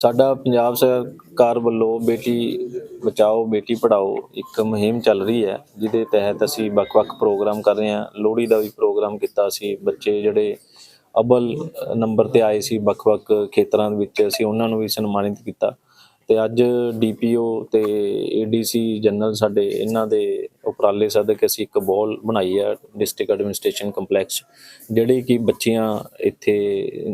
ਸਾਡਾ ਪੰਜਾਬ ਸਰਕਾਰ ਵੱਲੋਂ ਬੇਟੀ ਬਚਾਓ, ਬੇਟੀ ਪੜਾਓ ਇੱਕ ਮੁਹਿੰਮ ਚੱਲ ਰਹੀ ਹੈ, ਜਿਹਦੇ ਤਹਿਤ ਅਸੀਂ ਵੱਖ-ਵੱਖ ਪ੍ਰੋਗਰਾਮ ਕਰ ਰਹੇ ਹਾਂ। ਲੋਹੜੀ ਦਾ ਵੀ ਪ੍ਰੋਗਰਾਮ ਕੀਤਾ ਸੀ, ਬੱਚੇ ਜਿਹੜੇ ਅਬਲ ਨੰਬਰ ਤੇ ਆਏ ਸੀ ਵੱਖ-ਵੱਖ ਖੇਤਰਾਂ ਦੇ ਵਿੱਚ, ਅਸੀਂ ਉਹਨਾਂ ਨੂੰ ਵੀ ਸਨਮਾਨਿਤ ਕੀਤਾ। ਤੇ ਅੱਜ ਡੀਪੀਓ ਤੇ ਏਡੀਸੀ ਜਨਰਲ ਸਾਡੇ ਇਹਨਾਂ ਦੇ ਉਪਰਾਲੇ ਸਦਕ ਅਸੀਂ ਇੱਕ ਬੋਲ ਬਣਾਈ ਹੈ ਡਿਸਟ੍ਰਿਕਟ ਐਡਮਿਨਿਸਟ੍ਰੇਸ਼ਨ ਕੰਪਲੈਕਸ, ਜਿਹੜੀ ਕਿ ਬੱਚੀਆਂ ਇੱਥੇ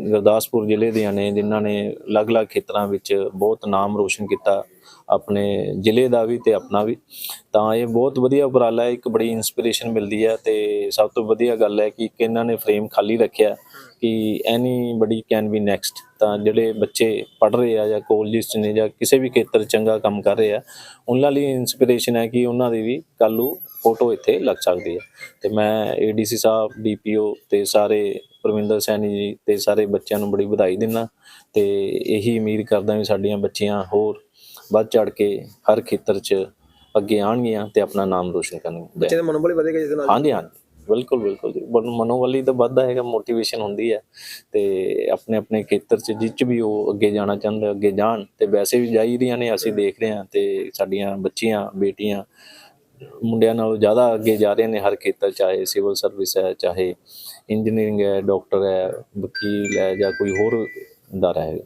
ਗੁਰਦਾਸਪੁਰ ਜ਼ਿਲ੍ਹੇ ਦੀਆਂ ਨੇ, ਜਿਨ੍ਹਾਂ ਨੇ ਅਲੱਗ-ਅਲੱਗ ਖੇਤਰਾਂ ਵਿੱਚ ਬਹੁਤ ਨਾਮ ਰੋਸ਼ਨ ਕੀਤਾ। ਆਪਣੇ ਜ਼ਿਲ੍ਹੇ ਦਾ ਵੀ ਤੇ ਆਪਣਾ ਵੀ। ਤਾਂ ਇਹ ਬਹੁਤ ਵਧੀਆ ਉਪਰਾਲਾ ਹੈ, ਇੱਕ ਬੜੀ ਇਨਸਪੀਰੇਸ਼ਨ ਮਿਲਦੀ ਹੈ ਤੇ ਸਭ ਤੋਂ ਵਧੀਆ ਗੱਲ ਹੈ ਕਿ ਇਹਨਾਂ ਨੇ ਫਰੇਮ ਖਾਲੀ ਰੱਖਿਆ ਕਿ ਐਨੀ ਬੜੀ ਕੈਨ ਬੀ ਨੈਕਸਟ ਤਾਂ ਜਿਹੜੇ ਬੱਚੇ ਪੜ੍ਹ ਰਹੇ ਆ ਜਾਂ ਕਾਲਜਿਸ 'ਚ ਨੇ ਜਾਂ ਕਿਸੇ ਵੀ ਖੇਤਰ ਚੰਗਾ ਕੰਮ ਕਰ ਰਹੇ ਆ, ਉਹਨਾਂ ਲਈ ਇਨਸਪੀਰੇਸ਼ਨ ਹੈ ਕਿ ਉਹਨਾਂ ਦੀ ਵੀ ਕੱਲ੍ਹ ਨੂੰ ਫੋਟੋ ਇੱਥੇ ਲੱਗ ਸਕਦੀ ਹੈ। ਤੇ ਮੈਂ ਏਡੀਸੀ ਸਾਹਿਬ ਡੀਪੀਓ ਤੇ ਸਾਰੇ ਪਰਮਿੰਦਰ ਸੈਣੀ ਜੀ ਤੇ ਸਾਰੇ ਬੱਚਿਆਂ ਨੂੰ ਬੜੀ ਵਧਾਈ ਦਿੰਦਾ ਤੇ ਇਹੀ ਉਮੀਦ ਕਰਦਾ ਵੀ ਸਾਡੀਆਂ ਬੱਚੀਆਂ ਹੋਰ ਵੱਧ ਚੜ ਕੇ ਹਰ ਖੇਤਰ 'ਚ ਅੱਗੇ ਆਉਣਗੀਆਂ ਤੇ ਆਪਣਾ ਨਾਮ ਰੋਸ਼ਨ ਕਰਨਗੀਆਂ। ਬੱਚੇ ਦਾ ਮਨੋਬਲ ਵਧੇਗਾ ਇਸ ਨਾਲ। ਹਾਂਜੀ ਹਾਂਜੀ। ਬਿਲਕੁਲ ਬਿਲਕੁਲ ਮਨੋਬਲ ਤਾਂ ਵੱਧਦਾ ਹੈਗਾ ਮੋਟੀਵੇਸ਼ਨ ਹੁੰਦੀ ਹੈ। ਤੇ ਆਪਣੇ ਆਪਣੇ ਖੇਤਰ 'ਚ ਜਿਹ 'ਚ ਵੀ ਉਹ ਅੱਗੇ ਜਾਣਾ ਚਾਹੁੰਦੇ ਅੱਗੇ ਜਾਣ। ਤੇ ਵੈਸੇ ਵੀ ਜਾਈ ਰਹੀਆਂ ਨੇ ਅਸੀਂ ਦੇਖ ਰਹੇ ਹਾਂ ਤੇ ਸਾਡੀਆਂ ਬੱਚੀਆਂ ਬੇਟੀਆਂ ਮੁੰਡਿਆਂ ਨਾਲੋਂ ਜ਼ਿਆਦਾ ਅੱਗੇ ਜਾ ਰਹੇ ਨੇ ਹਰ ਖੇਤਰ ਚਾਹੇ ਸਿਵਲ ਸਰਵਿਸ ਹੈ ਚਾਹੇ ਇੰਜੀਨੀਅਰਿੰਗ ਹੈ ਡਾਕਟਰ ਹੈ ਵਕੀਲ ਹੈ ਜਾਂ ਕੋਈ ਹੋਰ ਅਦਾਰਾ ਹੈ।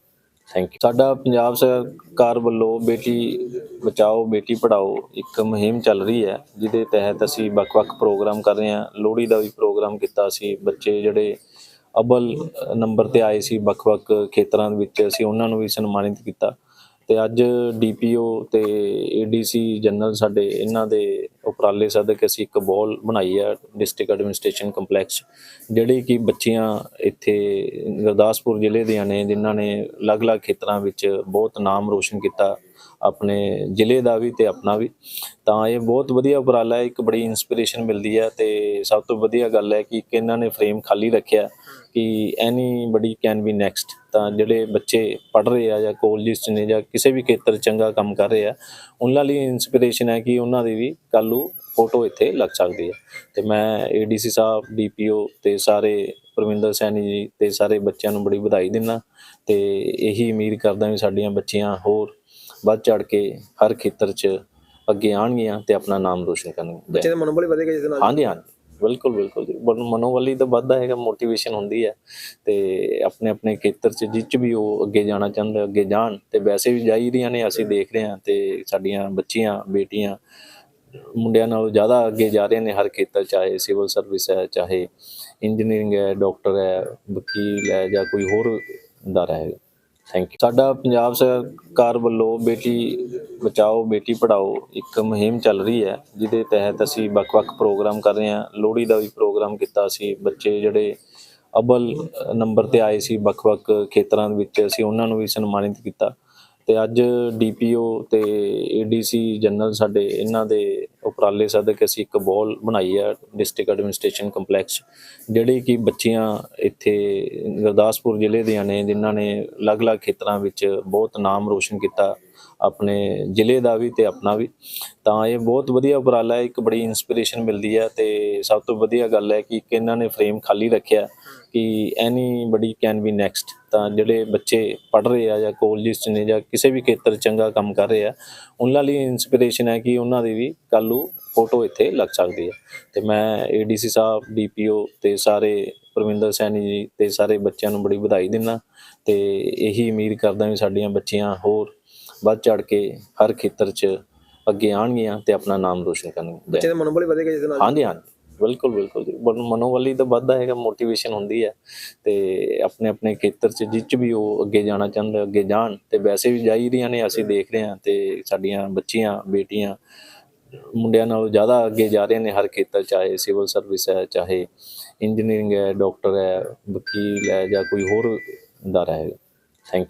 ਥੈਂਕ ਯੂ ਸਾਡਾ ਪੰਜਾਬ ਸਰਕਾਰ ਵੱਲੋਂ ਬੇਟੀ ਬਚਾਓ, ਬੇਟੀ ਪੜਾਓ ਇੱਕ ਮੁਹਿੰਮ ਚੱਲ ਰਹੀ ਹੈ, ਜਿਹਦੇ ਤਹਿਤ ਅਸੀਂ ਵੱਖ-ਵੱਖ ਪ੍ਰੋਗਰਾਮ ਕਰ ਰਹੇ ਹਾਂ। ਲੋਹੜੀ ਦਾ ਵੀ ਪ੍ਰੋਗਰਾਮ ਕੀਤਾ ਸੀ। ਬੱਚੇ ਜਿਹੜੇ ਅਬਲ ਨੰਬਰ ਤੇ ਆਏ ਸੀ ਵੱਖ-ਵੱਖ ਖੇਤਰਾਂ ਦੇ ਵਿੱਚ, ਅਸੀਂ ਉਹਨਾਂ ਨੂੰ ਵੀ ਸਨਮਾਨਿਤ ਕੀਤਾ। ਤੇ ਅੱਜ ਡੀਪੀਓ ਤੇ ਏਡੀਸੀ ਜਨਰਲ ਸਾਡੇ ਇਹਨਾਂ ਦੇ ਉਪਰਾਲੇ ਸਦਕ ਅਸੀਂ ਇੱਕ ਬੋਲ ਬਣਾਈ ਹੈ ਡਿਸਟ੍ਰਿਕਟ ਐਡਮਿਨਿਸਟ੍ਰੇਸ਼ਨ ਕੰਪਲੈਕਸ ਜਿਹੜੀ ਕਿ ਬੱਚੀਆਂ ਇੱਥੇ ਗੁਰਦਾਸਪੁਰ ਜ਼ਿਲ੍ਹੇ ਦੀਆਂ ਨੇ, ਜਿਨ੍ਹਾਂ ਨੇ ਅਲੱਗ-ਅਲੱਗ ਖੇਤਰਾਂ ਵਿੱਚ ਬਹੁਤ ਨਾਮ ਰੋਸ਼ਨ ਕੀਤਾ, ਆਪਣੇ ਜ਼ਿਲ੍ਹੇ ਦਾ ਵੀ ਤੇ ਆਪਣਾ ਵੀ। ਤਾਂ ਇਹ ਬਹੁਤ ਵਧੀਆ ਉਪਰਾਲਾ ਹੈ, ਇੱਕ ਬੜੀ ਇਨਸਪੀਰੇਸ਼ਨ ਮਿਲਦੀ ਹੈ ਤੇ ਸਭ ਤੋਂ ਵਧੀਆ ਗੱਲ ਹੈ ਕਿ ਇਹਨਾਂ ਨੇ ਫਰੇਮ ਖਾਲੀ ਰੱਖਿਆ ਕਿ ਐਨੀ ਬੜੀ ਕੈਨ ਬੀ ਨੈਕਸਟ ਤਾਂ ਜਿਹੜੇ ਬੱਚੇ ਪੜ੍ਹ ਰਹੇ ਆ ਜਾਂ ਕਾਲਜਿਸ 'ਚ ਨੇ ਜਾਂ ਕਿਸੇ ਵੀ ਖੇਤਰ ਚੰਗਾ ਕੰਮ ਕਰ ਰਹੇ ਆ, ਉਹਨਾਂ ਲਈ ਇਨਸਪੀਰੇਸ਼ਨ ਹੈ ਕਿ ਉਹਨਾਂ ਦੀ ਵੀ ਕੱਲ੍ਹ ਨੂੰ ਫੋਟੋ ਇੱਥੇ ਲੱਗ ਸਕਦੀ ਹੈ। ਤੇ ਮੈਂ ਏਡੀਸੀ ਸਾਹਿਬ ਡੀਪੀਓ ਤੇ ਸਾਰੇ ਪ੍ਰਵਿੰਦਰ ਸੈਣੀ ਜੀ ਤੇ ਸਾਰੇ ਬੱਚਿਆਂ ਨੂੰ ਬੜੀ ਵਧਾਈ ਦਿੰਦਾ। ਤੇ ਇਹੀ ਉਮੀਦ ਕਰਦਾ ਵੀ ਸਾਡੀਆਂ ਬੱਚੀਆਂ ਹੋਰ ਵੱਧ ਚੜ ਕੇ ਹਰ ਖੇਤਰ 'ਚ ਅੱਗੇ ਆਉਣਗੀਆਂ ਤੇ ਆਪਣਾ ਨਾਮ ਰੋਸ਼ਨ ਕਰਨਗੀਆਂ। ਬੱਚੇ ਦਾ ਮਨੋਬਲ ਵਧੇਗਾ ਇਸ ਨਾਲ। ਹਾਂਜੀ ਹਾਂਜੀ। ਬਿਲਕੁਲ ਬਿਲਕੁਲ ਜੀ। ਮਨੋਬਲ ਹੀ ਤਾਂ ਵੱਧਦਾ ਹੈਗਾ ਮੋਟੀਵੇਸ਼ਨ ਹੁੰਦੀ ਹੈ। ਤੇ ਆਪਣੇ ਆਪਣੇ ਖੇਤਰ 'ਚ ਜਿਹ 'ਚ ਵੀ ਉਹ ਅੱਗੇ ਜਾਣਾ ਚਾਹੁੰਦੇ ਅੱਗੇ ਜਾਣ। ਤੇ ਵੈਸੇ ਵੀ ਜਾਈ ਰਹੀਆਂ ਨੇ ਅਸੀਂ ਦੇਖ ਰਹੇ ਹਾਂ। ਤੇ ਸਾਡੀਆਂ ਬੱਚੀਆਂ ਬੇਟੀਆਂ ਮੁੰਡਿਆਂ ਨਾਲੋਂ ਜ਼ਿਆਦਾ ਅੱਗੇ ਜਾ ਰਹੇ ਨੇ ਹਰ ਖੇਤਰ, ਚਾਹੇ ਸਿਵਲ ਸਰਵਿਸ ਹੈ, ਚਾਹੇ ਇੰਜੀਨੀਅਰਿੰਗ ਹੈ ਡਾਕਟਰ ਹੈ, ਵਕੀਲ ਹੈ ਜਾਂ ਕੋਈ ਹੋਰ ਅਦਾਰਾ ਹੈ। ਥੈਂਕ ਯੂ ਸਾਡਾ ਪੰਜਾਬ ਸਰਕਾਰ ਵੱਲੋਂ ਬੇਟੀ ਬਚਾਓ, ਬੇਟੀ ਪੜਾਓ ਇੱਕ ਮੁਹਿੰਮ ਚੱਲ ਰਹੀ ਹੈ, ਜਿਹਦੇ ਤਹਿਤ ਅਸੀਂ ਵੱਖ-ਵੱਖ ਪ੍ਰੋਗਰਾਮ ਕਰ ਰਹੇ ਹਾਂ। ਲੋਹੜੀ ਦਾ ਵੀ ਪ੍ਰੋਗਰਾਮ ਕੀਤਾ ਸੀ, ਬੱਚੇ ਜਿਹੜੇ ਅਬਲ ਨੰਬਰ ਤੇ ਆਏ ਸੀ ਵੱਖ-ਵੱਖ ਖੇਤਰਾਂ ਦੇ ਵਿੱਚ, ਅਸੀਂ ਉਹਨਾਂ ਨੂੰ ਵੀ ਸਨਮਾਨਿਤ ਕੀਤਾ। ਤੇ ਅੱਜ ਡੀਪੀਓ ਤੇ ਏਡੀਸੀ ਜਨਰਲ ਸਾਡੇ ਇਹਨਾਂ ਦੇ ਉਪਰਾਲੇ ਸਦਕ ਅਸੀਂ ਇੱਕ ਬੋਲ ਬਣਾਈ ਹੈ ਡਿਸਟ੍ਰਿਕਟ ਐਡਮਿਨਿਸਟ੍ਰੇਸ਼ਨ ਕੰਪਲੈਕਸ, ਜਿਹੜੀ ਕਿ ਬੱਚੀਆਂ ਇੱਥੇ ਗੁਰਦਾਸਪੁਰ ਜ਼ਿਲ੍ਹੇ ਦੀਆਂ ਨੇ, ਜਿਨ੍ਹਾਂ ਨੇ ਅਲੱਗ-ਅਲੱਗ ਖੇਤਰਾਂ ਵਿੱਚ ਬਹੁਤ ਨਾਮ ਰੋਸ਼ਨ ਕੀਤਾ ਆਪਣੇ ਜ਼ਿਲ੍ਹੇ ਦਾ ਵੀ ਤੇ ਆਪਣਾ ਵੀ। ਤਾਂ ਇਹ ਬਹੁਤ ਵਧੀਆ ਉਪਰਾਲਾ ਹੈ, ਇੱਕ ਬੜੀ ਇਨਸਪੀਰੇਸ਼ਨ ਮਿਲਦੀ ਹੈ ਤੇ ਸਭ ਤੋਂ ਵਧੀਆ ਗੱਲ ਹੈ ਕਿ ਇਹਨਾਂ ਨੇ ਫਰੇਮ ਖਾਲੀ ਰੱਖਿਆ। ਕਿ anybody can be next ਤਾਂ ਜਿਹੜੇ ਬੱਚੇ ਪੜ੍ਹ ਰਹੇ ਆ ਜਾਂ ਕਾਲਜਿਸ 'ਚ ਨੇ ਜਾਂ ਕਿਸੇ ਵੀ ਖੇਤਰ ਚੰਗਾ ਕੰਮ ਕਰ ਰਹੇ ਆ ਉਹਨਾਂ ਲਈ ਇਨਸਪੀਰੇਸ਼ਨ ਹੈ ਕਿ ਉਹਨਾਂ ਦੀ ਵੀ ਕੱਲ੍ਹ ਨੂੰ ਫੋਟੋ ਇੱਥੇ ਲੱਗ ਸਕਦੀ ਹੈ। ਤੇ ਮੈਂ ਏਡੀਸੀ ਸਾਹਿਬ ਡੀਪੀਓ ਤੇ ਸਾਰੇ ਪ੍ਰਵਿੰਦਰ ਸੈਣੀ ਜੀ ਤੇ ਸਾਰੇ ਬੱਚਿਆਂ ਨੂੰ ਬੜੀ ਵਧਾਈ ਦਿੰਦਾ ਤੇ ਇਹੀ ਉਮੀਦ ਕਰਦਾ ਵੀ ਸਾਡੀਆਂ ਬੱਚੀਆਂ ਹੋਰ ਵੱਧ ਚੜ ਕੇ ਹਰ ਖੇਤਰ 'ਚ ਅੱਗੇ ਆਉਣਗੀਆਂ ਤੇ ਆਪਣਾ ਨਾਮ ਰੋਸ਼ਨ ਕਰਨਗੀਆਂ। ਬੱਚੇ ਦਾ ਮਨੋਬਲ ਵਧੇਗਾ ਦੇ ਨਾਲ। ਹਾਂਜੀ ਹਾਂਜੀ। ਬਿਲਕੁਲ ਬਿਲਕੁਲ ਜੀ। ਮਨ- ਮਨੋਬਲ ਤਾਂ ਵੱਧਦਾ ਹੈਗਾ ਮੋਟੀਵੇਸ਼ਨ ਹੁੰਦੀ ਹੈ। ਤੇ ਆਪਣੇ ਆਪਣੇ ਖੇਤਰ 'ਚ ਜਿਹ 'ਚ ਵੀ ਉਹ ਅੱਗੇ ਜਾਣਾ ਚਾਹੁੰਦੇ, ਅੱਗੇ ਜਾਣ। ਤੇ ਵੈਸੇ ਵੀ ਜਾਈ ਰਹੀਆਂ ਨੇ, ਅਸੀਂ ਦੇਖ ਰਹੇ ਹਾਂ। ਤੇ ਸਾਡੀਆਂ ਬੱਚੀਆਂ, ਬੇਟੀਆਂ, ਮੁੰਡਿਆਂ ਨਾਲੋਂ ਜ਼ਿਆਦਾ ਅੱਗੇ ਜਾ ਰਹੇ ਨੇ, ਹਰ ਖੇਤਰ ਚਾਹੇ ਸਿਵਲ ਸਰਵਿਸ ਹੈ, ਚਾਹੇ ਇੰਜੀਨੀਅਰਿੰਗ ਹੈ ਡਾਕਟਰ ਹੈ, ਵਕੀਲ ਹੈ ਜਾਂ ਕੋਈ ਹੋਰ ਦਾਰਾ ਹੈ ਥੈਂਕ ਯੂ